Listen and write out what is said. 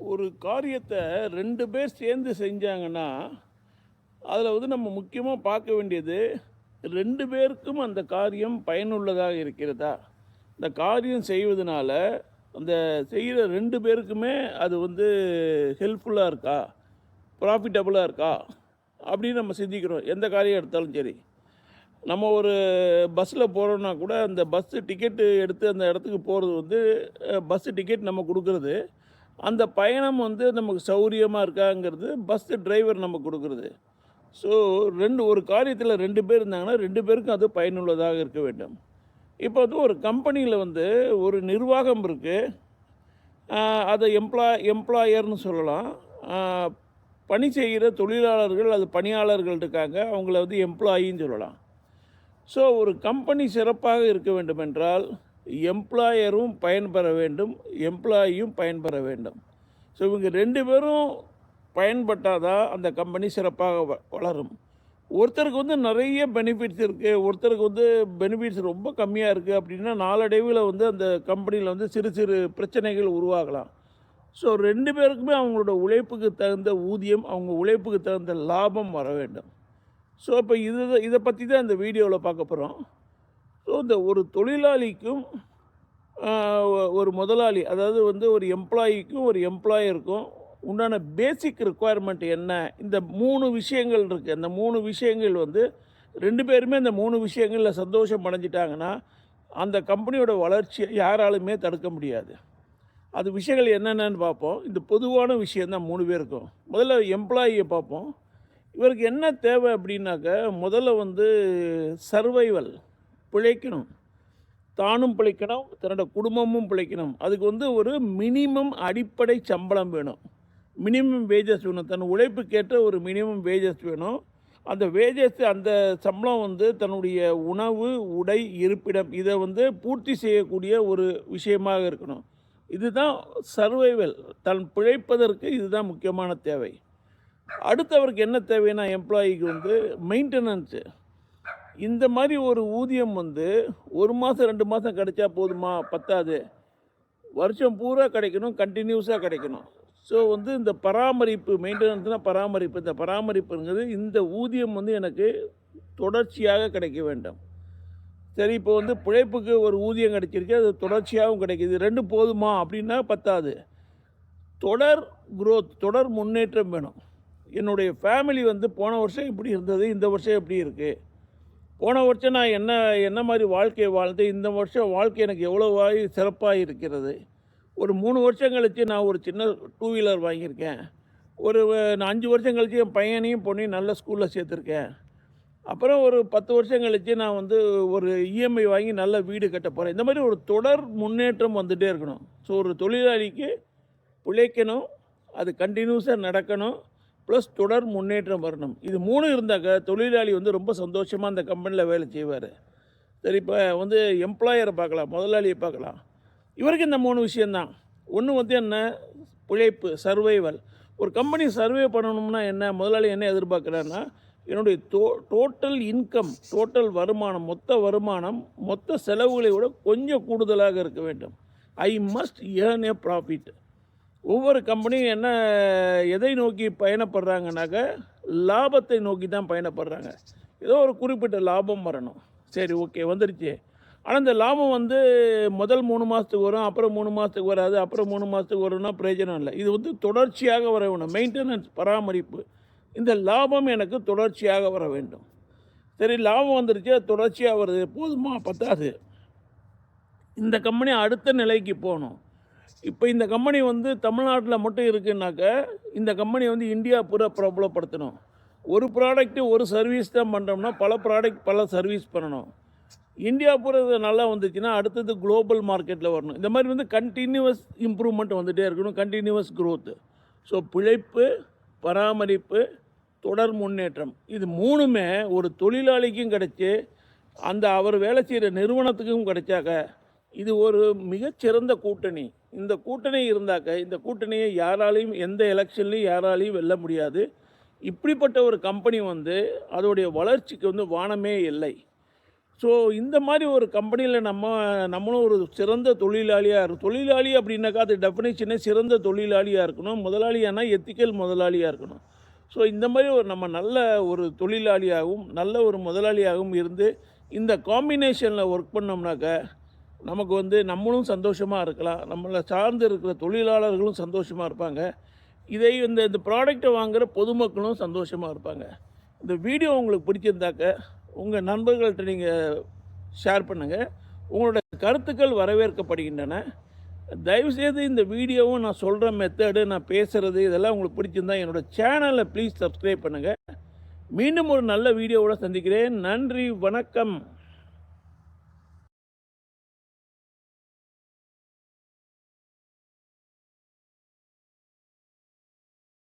ஒரு காரியத்தை ரெண்டு பேர் சேர்ந்து செஞ்சாங்கன்னா அதில் வந்து நம்ம முக்கியமாக பார்க்க வேண்டியது ரெண்டு பேருக்கும் அந்த காரியம் பயனுள்ளதாக இருக்கிறதா? இந்த காரியம் செய்வதனால அந்த செய்கிற ரெண்டு பேருக்குமே அது வந்து ஹெல்ப்ஃபுல்லாக இருக்கா? ப்ராஃபிட்டபுளாக இருக்கா? அப்படின்னு நம்ம சிந்திக்கிறோம். எந்த காரியம் எடுத்தாலும் சரி. நம்ம ஒரு பஸ்ஸில் போகிறோன்னா கூட அந்த பஸ்ஸு டிக்கெட்டு எடுத்து அந்த இடத்துக்கு போகிறது வந்து பஸ்ஸு டிக்கெட் நம்ம கொடுக்குறது. அந்த பயணம் வந்து நமக்கு சௌரியமாக இருக்காங்கிறது பஸ்ஸு டிரைவர் நம்ம கொடுக்குறது. ஸோ ரெண்டு ஒரு காரியத்தில் ரெண்டு பேர் இருந்தாங்கன்னா ரெண்டு பேருக்கும் அது பயனுள்ளதாக இருக்க வேண்டும். இப்போ வந்து ஒரு கம்பெனியில் வந்து ஒரு நிர்வாகம் இருக்குது அதை எம்ப்ளாய் எம்ப்ளாயர்னு சொல்லலாம். பணி செய்கிற தொழிலாளர்கள் அது பணியாளர்கள் இருக்காங்க. அவங்கள வந்து எம்ப்ளாயின்னு சொல்லலாம். ஸோ ஒரு கம்பெனி சிறப்பாக இருக்க வேண்டுமென்றால் எம்ப்ளாயரும் பயன்பெற வேண்டும் எம்ப்ளாயியும் பயன்பெற வேண்டும். ஸோ இவங்க ரெண்டு பேரும் பயன்பட்டால் தான் அந்த கம்பெனி சிறப்பாக வ- வளரும். ஒருத்தருக்கு வந்து நிறைய பெனிஃபிட்ஸ் இருக்குது ஒருத்தருக்கு வந்து பெனிஃபிட்ஸ் ரொம்ப கம்மியாக இருக்குது அப்படின்னா நாளடைவில் வந்து அந்த கம்பெனியில் வந்து சிறு சிறு பிரச்சனைகள் உருவாகலாம். ஸோ ரெண்டு பேருக்குமே அவங்களோட உழைப்புக்கு தகுந்த ஊதியம் அவங்க உழைப்புக்கு தகுந்த லாபம் வர வேண்டும். ஸோ இப்போ இது இதை பற்றி தான் இந்த வீடியோவில் பார்க்க போகிறோம் ஸோ இந்த ஒரு தொழிலாளிக்கும் ஒரு முதலாளி அதாவது வந்து ஒரு எம்ப்ளாயிக்கும் ஒரு எம்ப்ளாயருக்கும் உண்டான பேசிக் ரெக்குவயர்மெண்ட் என்ன? இந்த மூணு விஷயங்கள் இருக்குது அந்த மூணு விஷயங்கள் வந்து ரெண்டு பேருமே இந்த மூணு விஷயங்களில் சந்தோஷம் அடைஞ்சிட்டாங்கன்னா அந்த கம்பெனியோட வளர்ச்சியை யாராலுமே தடுக்க முடியாது. அது விஷயங்கள் என்னென்னு பார்ப்போம். இந்த பொதுவான விஷயந்தான் மூணு பேருக்கும். முதல்ல எம்ப்ளாயியை பார்ப்போம். இவருக்கு என்ன தேவை அப்படின்னாக்க முதல்ல வந்து சர்வைவல் பிழைக்கணும். தானும் பிழைக்கணும் தன்னோட குடும்பமும் பிழைக்கணும். அதுக்கு வந்து ஒரு மினிமம் அடிப்படை சம்பளம் வேணும். மினிமம் வேஜஸ் வேணும். தன் உழைப்புக்கேற்ற ஒரு மினிமம் வேஜஸ் வேணும். அந்த வேஜஸ் அந்த சம்பளம் வந்து தன்னுடைய உணவு உடை இருப்பிடம் இதை வந்து பூர்த்தி செய்யக்கூடிய ஒரு விஷயமாக இருக்கணும். இதுதான் சர்வைவல் தன் பிழைப்பதற்கு இதுதான் முக்கியமான தேவை. அடுத்து அவருக்கு என்ன தேவைன்னா எம்ப்ளாயிக்கு வந்து மெயின்டெனன்ஸு இந்த மாதிரி ஒரு ஊதியம் வந்து ஒரு மாதம் ரெண்டு மாதம் கிடைச்சா போதுமா? பத்தாது. வருஷம் பூரா கிடைக்கணும் கண்டினியூஸாக கிடைக்கணும். ஸோ வந்து இந்த பராமரிப்பு மெயின்டெனன்ஸ்னால் பராமரிப்பு. இந்த பராமரிப்புங்கிறது இந்த ஊதியம் வந்து எனக்கு தொடர்ச்சியாக கிடைக்க வேண்டும். சரி இப்போ வந்து பிழைப்புக்கு ஒரு ஊதியம் கிடைச்சிருக்கு அது தொடர்ச்சியாகவும் கிடைக்கிது. ரெண்டு போதுமா? அப்படின்னா பத்தாது. தொடர் குரோத் தொடர் முன்னேற்றம் வேணும். என்னுடைய ஃபேமிலி வந்து போன வருஷம் இப்படி இருந்தது இந்த வருஷம் எப்படி இருக்குது போன வருஷம் நான் என்ன என்ன மாதிரி வாழ்க்கையை வாழ்ந்து இந்த வருஷம் வாழ்க்கை எனக்கு எவ்வளோ சிறப்பாக இருக்கிறது? ஒரு மூணு வருஷம் கழித்து நான் ஒரு சின்ன டூ வீலர் வாங்கியிருக்கேன். ஒரு நான் அஞ்சு வருஷம் கழித்து என் பையனையும் பொண்ணையும் நல்ல ஸ்கூலில் சேர்த்துருக்கேன். அப்புறம் ஒரு பத்து வருஷம் கழித்து நான் வந்து ஒரு இஎம்ஐ வாங்கி நல்ல வீடு கட்ட போகிறேன் இந்த மாதிரி ஒரு தொடர் முன்னேற்றம் வந்துகிட்டே இருக்கணும். ஸோ ஒரு தொழிலாளிக்கு பிழைக்கணும். அது கண்டினியூஸாக நடக்கணும். ப்ளஸ் தொடர் முன்னேற்றம் வரணும். இது மூணு இருந்தாக்க தொழிலாளி வந்து ரொம்ப சந்தோஷமாக அந்த கம்பெனியில் வேலை செய்வார். சரி இப்போ வந்து எம்ப்ளாயரை பார்க்கலாம் முதலாளியை பார்க்கலாம். இவருக்கு இந்த மூணு விஷயந்தான் ஒன்று வந்து என்ன? பிழைப்பு சர்வைவல் ஒரு கம்பெனி சர்வே பண்ணணும்னா என்ன? முதலாளி என்ன எதிர்பார்க்குறாருன்னா என்னுடைய டோ டோட்டல் இன்கம் டோட்டல் வருமானம் மொத்த வருமானம் மொத்த செலவுகளை விட கொஞ்சம் கூடுதலாக இருக்க வேண்டும். I must earn a profit ஒவ்வொரு கம்பெனியும் என்ன எதை நோக்கி பயணப்படுறாங்கனாக்க லாபத்தை நோக்கி தான் பயணப்படுறாங்க. ஏதோ ஒரு குறிப்பிட்ட லாபம் வரணும். சரி ஓகே வந்துருச்சு. ஆனால் இந்த லாபம் வந்து முதல் மூணு மாதத்துக்கு வரும் அப்புறம் மூணு மாதத்துக்கு வராது அப்புறம் மூணு மாதத்துக்கு வரும்னா பிரயோஜனம் இல்லை. இது வந்து தொடர்ச்சியாக வர வேணும் மெயின்டெனன்ஸ் பராமரிப்பு இந்த லாபம் எனக்கு தொடர்ச்சியாக வர வேண்டும். சரி லாபம் வந்துருச்சு அது தொடர்ச்சியாக வருது. போதுமா? பத்தாது. இந்த கம்பெனி அடுத்த நிலைக்கு போகணும். இப்போ இந்த கம்பெனி வந்து தமிழ்நாட்டில் மட்டும் இருக்குன்னாக்க இந்த கம்பெனி வந்து இந்தியா பூரா பிரபலப்படுத்தணும். ஒரு ப்ராடக்ட்டு ஒரு சர்வீஸ் தான் பண்ணுறோம்னா பல ப்ராடக்ட் பல சர்வீஸ் பண்ணணும். இந்தியா பூரா இது நல்லா வந்துச்சுன்னா அடுத்தது குளோபல் மார்க்கெட்டில் வரணும். இந்த மாதிரி வந்து கண்டினியூவஸ் இம்ப்ரூவ்மெண்ட் வந்துகிட்டே இருக்கணும். கண்டினியூவஸ் க்ரோத்து ஸோ பிழைப்பு பராமரிப்பு தொடர் முன்னேற்றம் இது மூணுமே ஒரு தொழிலாளிக்கும் கிடைச்சி அந்த அவர் வேலை செய்கிற நிறுவனத்துக்கும் கிடைச்சாக்க இது ஒரு மிகச்சிறந்த கூட்டணி. இந்த கூட்டணி இருந்தாக்க இந்த கூட்டணியை யாராலையும் எந்த எலெக்ஷன்லையும் யாராலையும் வெல்ல முடியாது. இப்படிப்பட்ட ஒரு கம்பெனி வந்து அதோடைய வளர்ச்சிக்கு வந்து வானமே இல்லை. ஸோ இந்த மாதிரி ஒரு கம்பெனியில் நம்ம நம்மளும் ஒரு சிறந்த தொழிலாளியாக இருக்கும் தொழிலாளி அப்படின்னாக்கா அது டெஃபினேஷனே சிறந்த தொழிலாளியாக இருக்கணும். முதலாளியானா எத்திக்கல் முதலாளியாக இருக்கணும். ஸோ இந்த மாதிரி ஒரு நம்ம நல்ல ஒரு தொழிலாளியாகவும் நல்ல ஒரு முதலாளியாகவும் இருந்து இந்த காம்பினேஷனில் ஒர்க் பண்ணோம்னாக்க நமக்கு வந்து நம்மளும் சந்தோஷமாக இருக்கலாம். நம்மளை சார்ந்து இருக்கிற தொழிலாளர்களும் சந்தோஷமாக இருப்பாங்க. இதை இந்த இந்த ப்ராடக்டை வாங்குகிற பொதுமக்களும் சந்தோஷமாக இருப்பாங்க. இந்த வீடியோ உங்களுக்கு பிடிச்சிருந்தாக்க உங்கள் நண்பர்கள்ட்ட நீங்கள் ஷேர் பண்ணுங்கள் உங்களோட கருத்துக்கள் வரவேற்கப்படுகின்றன. தயவுசெய்து இந்த வீடியோவும் நான் சொல்கிற மெத்தடு நான் பேசுகிறது இதெல்லாம் உங்களுக்கு பிடிச்சிருந்தா என்னோட சேனலை ப்ளீஸ் சப்ஸ்கிரைப் பண்ணுங்கள் மீண்டும் ஒரு நல்ல வீடியோவோட சந்திக்கிறேன். நன்றி வணக்கம்.